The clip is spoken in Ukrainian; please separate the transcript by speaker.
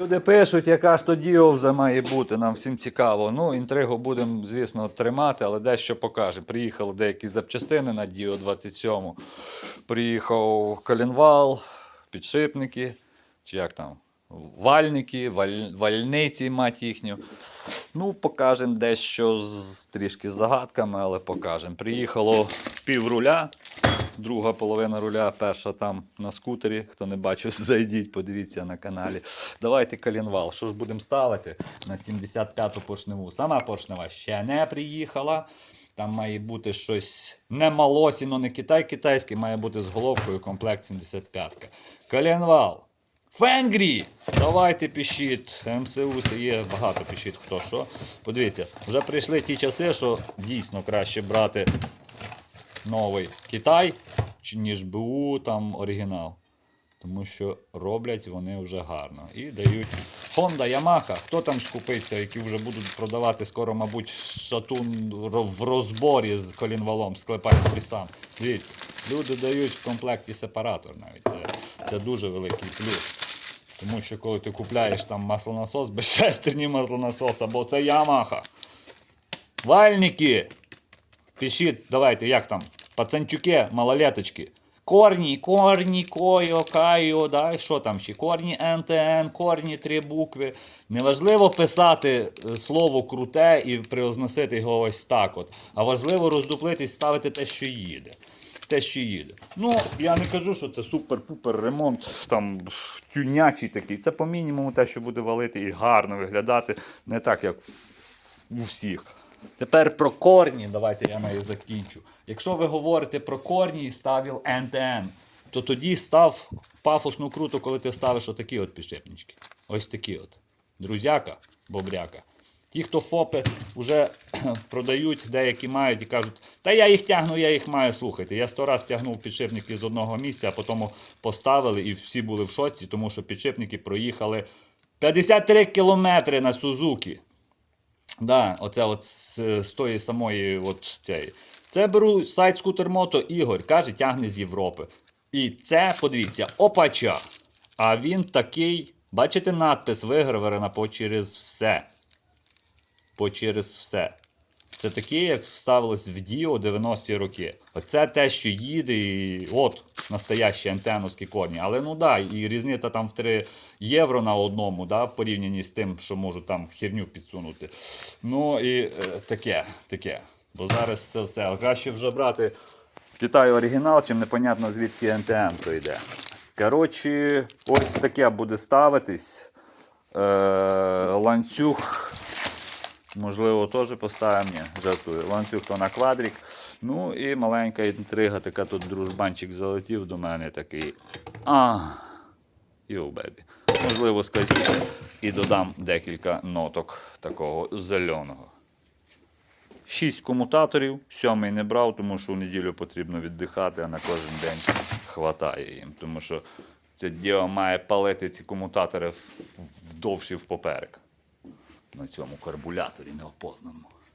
Speaker 1: Люди пишуть, яка ж то діо вже має бути, нам всім цікаво. Ну, інтригу будемо, звісно, тримати, але дещо покаже. Приїхали деякі запчастини на Діо 27. Приїхав колінвал, підшипники, чи як там, вальники, валь, вальниці, мать їхню. Ну, покажемо дещо з, трішки з загадками, але покажемо. Приїхало пів руля, друга половина руля, перша там на скутері. Хто не бачив, зайдіть, подивіться на каналі. Давайте колінвал. Що ж будемо ставити на 75-ту поршневу? Сама поршнева ще не приїхала. Там має бути щось не малосі, но не китай китайський, має бути з головкою комплект 75-ка. Колінвал. Фенгрі! Давайте пишіть. МСУ є багато пишіть хто що. Подивіться, вже прийшли ті часи, що дійсно краще брати новий Китай, ніж БУ там оригінал. Тому що роблять вони вже гарно. І дають Honda, Yamaha, хто там скупиться, які вже будуть продавати скоро, мабуть, шатун в розборі з колінвалом, склепать собі сам. Дивіться, люди дають в комплекті сепаратор навіть. Це, це дуже великий плюс. Тому що коли ти купляєш там маслонасос, безшестерні маслонасос, або це Yamaha. Вальники! Пишіть, давайте, як там? Пацанчуки, малолеточки. Корні, корні, койо, кайо, да, що там ще? Корні НТН, корні три букви. Неважливо писати е, слово круте і приозносити його ось так от. А важливо роздуплитись, ставити те, що їде. Те, що їде. Ну, я не кажу, що це супер-пупер ремонт, там тюнячий такий. Це по мінімуму те, що буде валити і гарно виглядати. Не так, як у всіх. Тепер про корні, давайте я нею закінчу. Якщо ви говорите про корні ставив НТН, то тоді став пафосно круто, коли ти ставиш отакі от підшипнички. Ось такі от. Друзяка, бобряка. Ті, хто ФОПи вже продають, деякі мають і кажуть, та я їх тягну, я їх маю слухайте. Я сто раз тягнув підшипники з одного місця, а потім поставили і всі були в шоці, тому що підшипники проїхали 53 кілометри на Сузукі. Да, оце от з, з тої самої от цієї. Це беру сайт Скутермото Ігор, каже, тягне з Європи. І це, подивіться, опача. А він такий, бачите, надпис виграверена по через все. По через все. Це таке, як вставилось в Діо 90-ті роки. Оце те, що їде, і от настоящі антеновські корні. Але ну да, і різниця там в 3 євро на одному, да, в порівнянні з тим, що можуть там херню підсунути. Ну і е, таке, таке. Бо зараз це все. Краще вже брати Китай оригінал, чим непонятно звідки НТН то йде. Коротше, ось таке буде ставитись. Е, ланцюг. Можливо, теж поставимо. Ні, жартую. Ланцюг то на квадрик. Ну і маленька інтрига, така тут дружбанчик залетів до мене такий. А, йоу, бебі. Можливо, скажу і додам декілька ноток такого зеленого. Шість комутаторів, сьомий не брав, тому що в неділю потрібно віддихати, а на кожен день хватає їм. Тому що це діло має палити ці комутатори вдовж і впоперек на цьому карбуляторі неопознаному.